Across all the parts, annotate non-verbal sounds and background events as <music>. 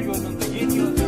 yolunda, yeni yolda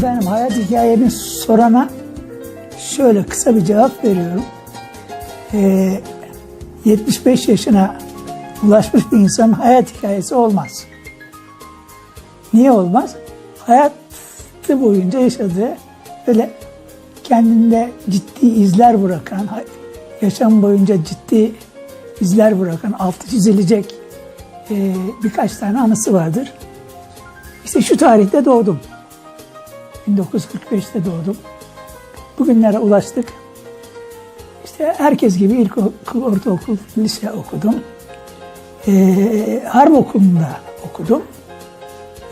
Efendim hayat hikayemi sorana şöyle kısa bir cevap veriyorum. Ee, 75 yaşına ulaşmış bir insanın hayat hikayesi olmaz. Niye olmaz? Hayatı boyunca yaşadığı böyle kendinde ciddi izler bırakan, yaşam boyunca ciddi izler bırakan, altı çizilecek e, birkaç tane anısı vardır. İşte şu tarihte doğdum. 1945'te doğdum. Bugünlere ulaştık. İşte herkes gibi ilkokul, ortaokul, lise okudum. Ee, harp okulunda okudum.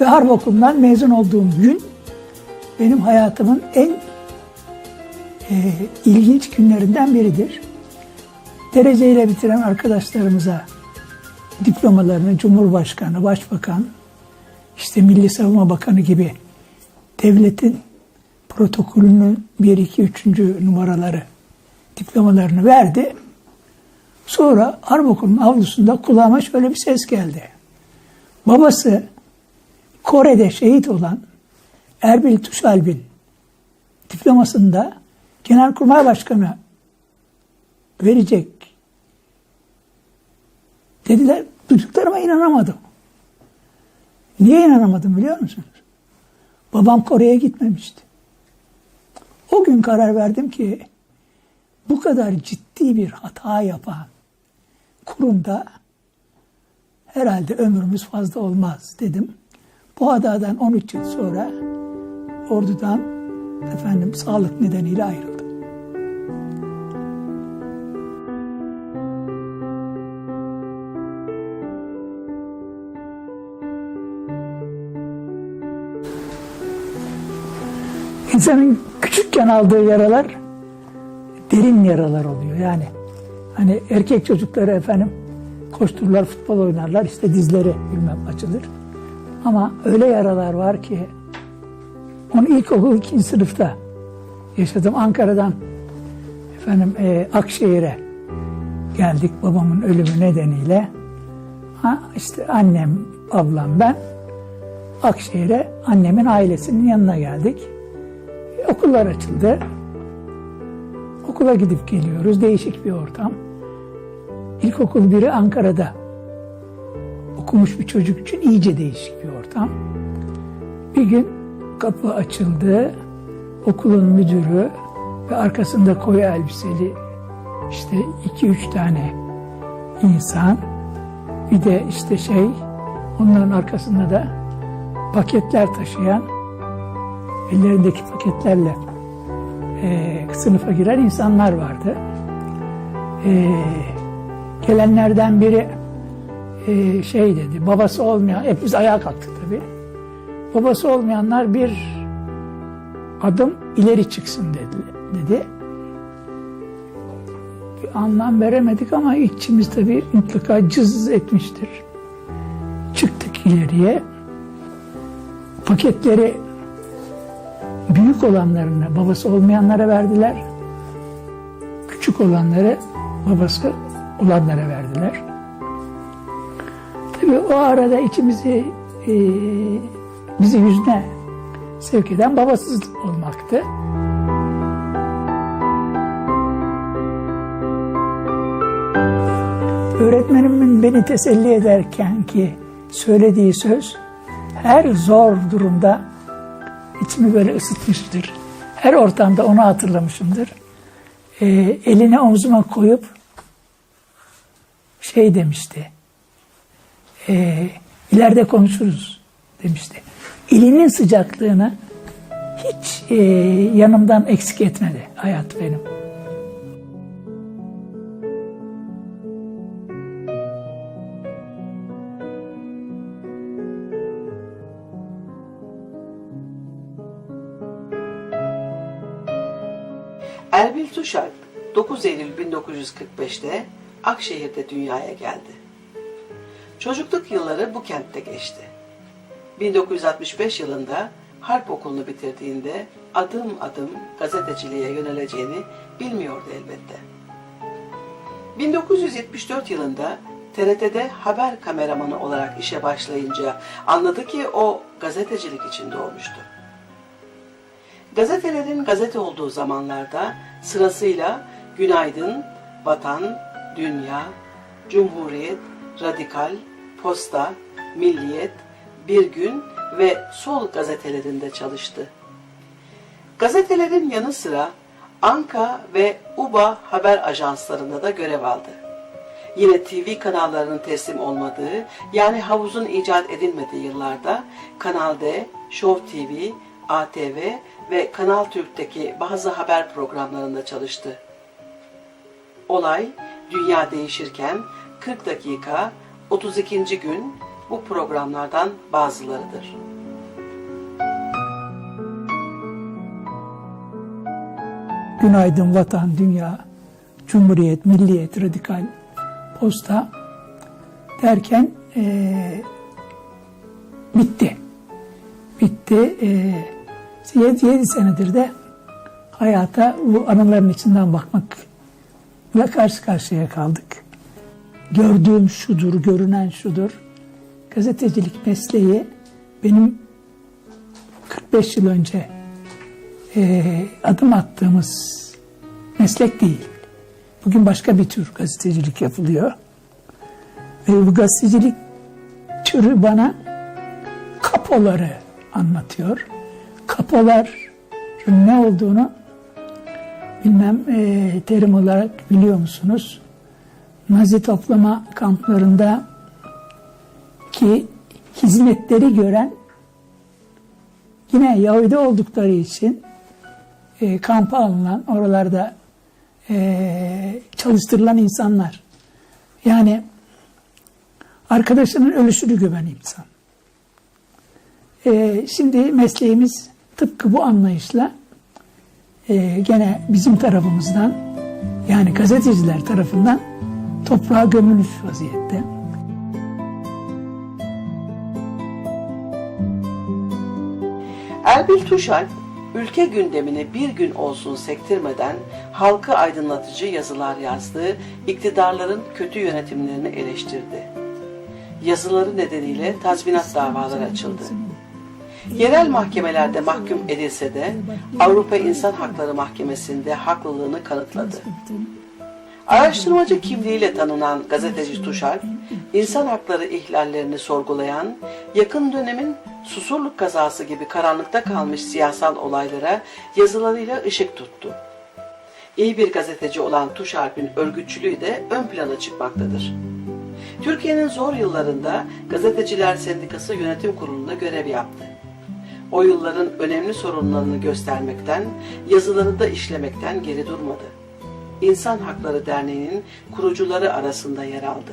Ve harp okulundan mezun olduğum gün benim hayatımın en e, ilginç günlerinden biridir. Dereceyle bitiren arkadaşlarımıza diplomalarını Cumhurbaşkanı, Başbakan, işte Milli Savunma Bakanı gibi devletin protokolünün 1, 2, 3. numaraları diplomalarını verdi. Sonra Harp avlusunda kulağıma şöyle bir ses geldi. Babası Kore'de şehit olan Erbil Tuşalbil diplomasında Genelkurmay Başkanı verecek dediler. Duyduklarıma inanamadım. Niye inanamadım biliyor musunuz? Babam Kore'ye gitmemişti. O gün karar verdim ki bu kadar ciddi bir hata yapan kurumda herhalde ömrümüz fazla olmaz dedim. Bu hatadan 13 yıl sonra ordudan efendim sağlık nedeniyle ayrıldım. İnsanın küçükken aldığı yaralar derin yaralar oluyor. Yani hani erkek çocukları efendim koştururlar, futbol oynarlar, işte dizleri bilmem açılır. Ama öyle yaralar var ki onu ilkokul ikinci sınıfta yaşadım. Ankara'dan efendim e, Akşehir'e geldik babamın ölümü nedeniyle. Ha, işte annem, ablam, ben Akşehir'e annemin ailesinin yanına geldik. Okullar açıldı. Okula gidip geliyoruz. Değişik bir ortam. İlkokul biri Ankara'da. Okumuş bir çocuk için iyice değişik bir ortam. Bir gün kapı açıldı. Okulun müdürü ve arkasında koyu elbiseli işte iki üç tane insan. Bir de işte şey onların arkasında da paketler taşıyan ellerindeki paketlerle e, sınıfa giren insanlar vardı. E, gelenlerden biri e, şey dedi, babası olmayan, hepimiz ayağa kalktık tabii. Babası olmayanlar bir adım ileri çıksın dedi. dedi. Bir anlam veremedik ama içimiz tabii mutlaka cız etmiştir. ileriye. Paketleri büyük olanlarına, babası olmayanlara verdiler. Küçük olanları babası olanlara verdiler. Tabii o arada içimizi e, bizi yüzüne sevk eden babasız olmaktı. Öğretmenimin beni teselli ederken ki söylediği söz her zor durumda içimi böyle ısıtmıştır. Her ortamda onu hatırlamışımdır. Ee, elini omzuma koyup şey demişti. Ee, ileride konuşuruz demişti. Elinin sıcaklığını hiç e, yanımdan eksik etmedi hayat benim. Erbil Tuşalp 9 Eylül 1945'te Akşehir'de dünyaya geldi. Çocukluk yılları bu kentte geçti. 1965 yılında harp okulunu bitirdiğinde adım adım gazeteciliğe yöneleceğini bilmiyordu elbette. 1974 yılında TRT'de haber kameramanı olarak işe başlayınca anladı ki o gazetecilik için doğmuştu. Gazetelerin gazete olduğu zamanlarda sırasıyla Günaydın, Vatan, Dünya, Cumhuriyet, Radikal, Posta, Milliyet, Bir Gün ve Sol gazetelerinde çalıştı. Gazetelerin yanı sıra Anka ve UBA haber ajanslarında da görev aldı. Yine TV kanallarının teslim olmadığı, yani havuzun icat edilmediği yıllarda Kanal D, Show TV, ATV ve Kanal Türk'teki bazı haber programlarında çalıştı. Olay dünya değişirken 40 dakika 32. gün bu programlardan bazılarıdır. Günaydın Vatan, Dünya, Cumhuriyet, Milliyet, Radikal, Posta derken eee, bitti. Bitti. Eee 7, senedir de hayata bu anıların içinden bakmakla karşı karşıya kaldık. Gördüğüm şudur, görünen şudur. Gazetecilik mesleği benim 45 yıl önce eee, adım attığımız meslek değil. Bugün başka bir tür gazetecilik yapılıyor. Ve bu gazetecilik türü bana kapoları anlatıyor. Kapoların ne olduğunu bilmem eee, terim olarak biliyor musunuz? Nazi toplama kamplarında ki hizmetleri gören yine Yahudi oldukları için e, kampa alınan, oralarda e, çalıştırılan insanlar. Yani arkadaşının ölüsünü gömen insan. E, şimdi mesleğimiz tıpkı bu anlayışla e, gene bizim tarafımızdan yani gazeteciler tarafından toprağa gömülmüş vaziyette. Erbil Tuşalp, ülke gündemini bir gün olsun sektirmeden halkı aydınlatıcı yazılar yazdı, iktidarların kötü yönetimlerini eleştirdi. Yazıları nedeniyle tazminat davaları açıldı. Yerel mahkemelerde mahkum edilse de Avrupa İnsan Hakları Mahkemesi'nde haklılığını kanıtladı. Araştırmacı kimliğiyle tanınan gazeteci Tuşalp, insan hakları ihlallerini sorgulayan, yakın dönemin Susurluk kazası gibi karanlıkta kalmış siyasal olaylara yazılarıyla ışık tuttu. İyi bir gazeteci olan Tuşalp'in örgütçülüğü de ön plana çıkmaktadır. Türkiye'nin zor yıllarında Gazeteciler Sendikası Yönetim Kurulu'nda görev yaptı. O yılların önemli sorunlarını göstermekten, yazılarında işlemekten geri durmadı. İnsan Hakları Derneği'nin kurucuları arasında yer aldı.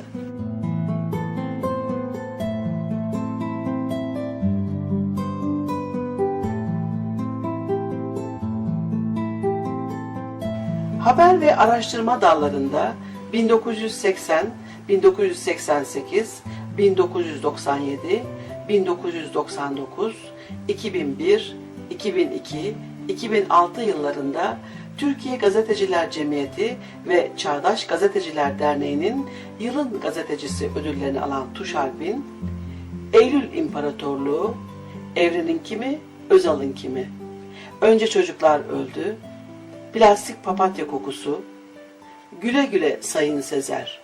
Haber ve araştırma dallarında 1980, 1988, 1997, 1999, 2001, 2002, 2006 yıllarında Türkiye Gazeteciler Cemiyeti ve Çağdaş Gazeteciler Derneği'nin Yılın Gazetecisi ödüllerini alan Tuşalp'in Eylül İmparatorluğu, Evrenin kimi, Özal'ın kimi? Önce çocuklar öldü, plastik papatya kokusu, güle güle Sayın Sezer.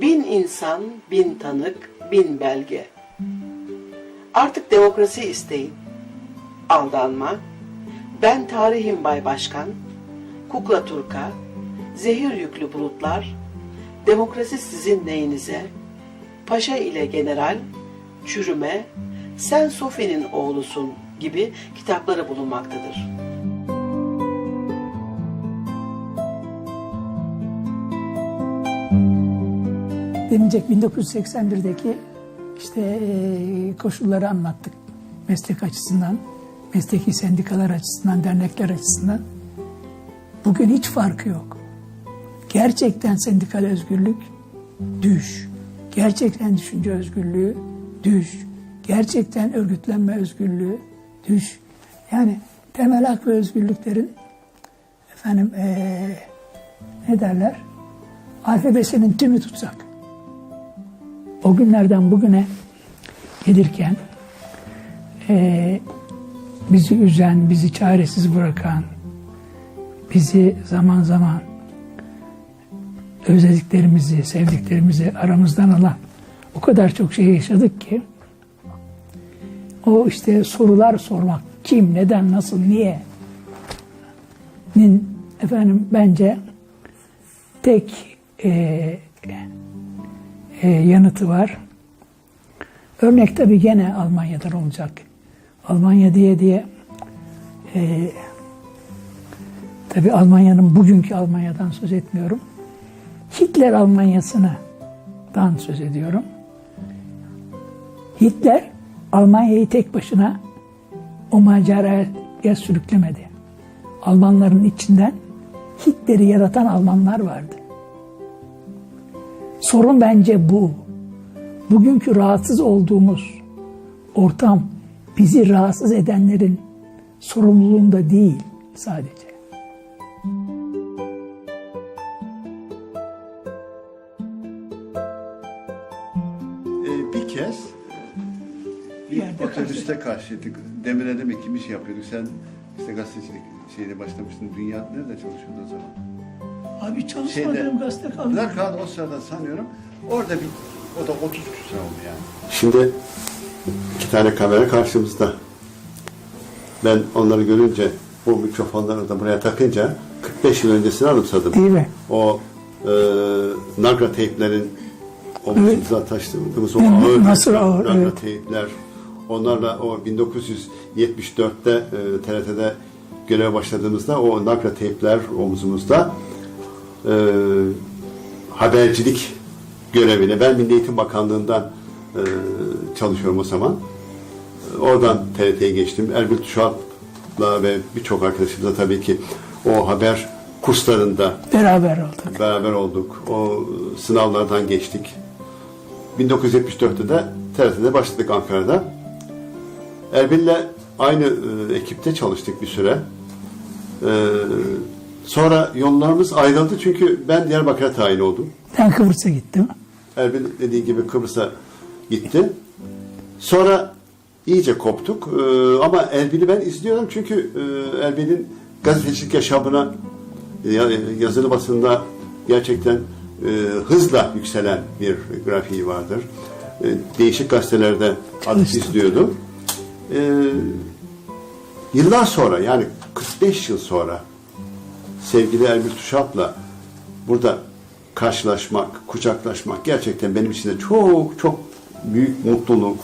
Bin insan, bin tanık, bin belge. Artık demokrasi isteyin. Aldanma, ben tarihim Bay Başkan, Kukla Turka, zehir yüklü bulutlar, demokrasi sizin neyinize, paşa ile general, çürüme, sen Sofi'nin oğlusun gibi kitapları bulunmaktadır. denilecek 1981'deki işte eee, koşulları anlattık. Meslek açısından, mesleki sendikalar açısından, dernekler açısından. Bugün hiç farkı yok. Gerçekten sendikal özgürlük düş. Gerçekten düşünce özgürlüğü düş. Gerçekten örgütlenme özgürlüğü düş. Yani temel hak ve özgürlüklerin efendim eee, ne derler? Alfabesinin tümü tutsak o günlerden bugüne gelirken eee, bizi üzen, bizi çaresiz bırakan, bizi zaman zaman özlediklerimizi, sevdiklerimizi aramızdan alan o kadar çok şey yaşadık ki o işte sorular sormak kim, neden, nasıl, niye nin efendim bence tek eee e, yanıtı var. Örnek tabii gene Almanya'dan olacak. Almanya diye diye e, tabii Almanya'nın bugünkü Almanya'dan söz etmiyorum. Hitler Almanya'sından söz ediyorum. Hitler Almanya'yı tek başına o maceraya sürüklemedi. Almanların içinden Hitler'i yaratan Almanlar vardı. Sorun bence bu. Bugünkü rahatsız olduğumuz ortam bizi rahatsız edenlerin sorumluluğunda değil sadece. Ee, bir kez bir Yerde otobüste karşıydık. Demirel'de mi kim iş yapıyorduk? Sen işte gazetecilik şeyine başlamıştın. Dünya nerede çalışıyordu o zaman? Abi çalışmadığım gazete kaldı. Bırak kaldı o sırada sanıyorum. Orada bir, o da 30 küsur oldu yani. Şimdi iki tane kamera karşımızda. Ben onları görünce bu mikrofonları da buraya takınca 45 yıl öncesini anımsadım. Değil mi? O e, nagra teyplerin omuzumuza taşıdığımız o Evet, ağır nasıl ağır, nagra evet. teypler. Onlarla o 1974'te e, TRT'de göreve başladığımızda o nagra teypler omuzumuzda e, habercilik görevine ben Milli Eğitim Bakanlığı'ndan e, çalışıyorum o zaman. E, Oradan TRT'ye geçtim. Erbil Tuşal'la ve birçok arkadaşımızla tabii ki o haber kurslarında Beraber olduk. beraber olduk. O sınavlardan geçtik. 1974'te de TRT'de başladık Ankara'da. Erbil'le aynı e, ekipte çalıştık bir süre. E, sonra yollarımız ayrıldı çünkü ben Diyarbakır'a tayin oldum. Ben Kıbrıs'a gittim. Erbil dediği gibi Kıbrıs'a gitti. Sonra iyice koptuk. Ee, ama Erbil'i ben izliyorum çünkü e, Erbil'in gazetecilik yaşamına e, ya- yazılı basında gerçekten e, hızla yükselen bir grafiği vardır. E, değişik gazetelerde Çalıştım. izliyordum. E, yıllar sonra yani 45 yıl sonra sevgili Erbil Tuşap'la burada karşılaşmak, kucaklaşmak gerçekten benim için de çok çok büyük mutluluk,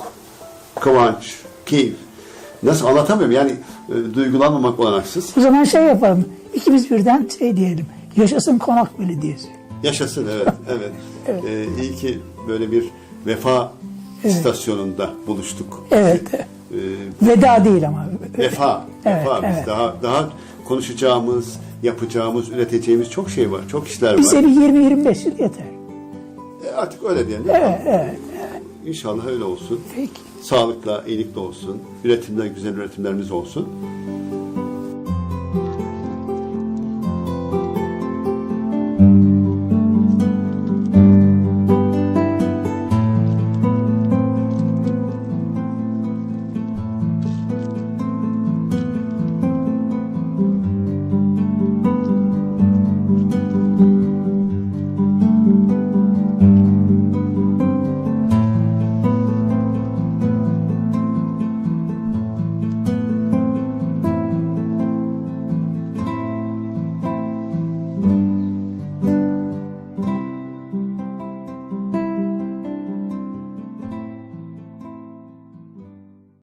kıvanç, keyif. Nasıl anlatamıyorum yani e, duygulanmamak olanaksız. O zaman şey yapalım. İkimiz birden şey diyelim. Yaşasın Konak Belediyesi. Yaşasın <laughs> evet, evet. E, iyi ki böyle bir vefa istasyonunda buluştuk. Evet. E, Veda değil ama. vefa, Evet, vefa. Biz evet. daha daha konuşacağımız, yapacağımız, üreteceğimiz çok şey var, çok işler var. Bize bir 20-25 yıl yeter. E, artık öyle diyelim. Evet, evet. İnşallah öyle olsun. Peki. sağlıkla, iyilikle olsun. Üretimde güzel üretimlerimiz olsun.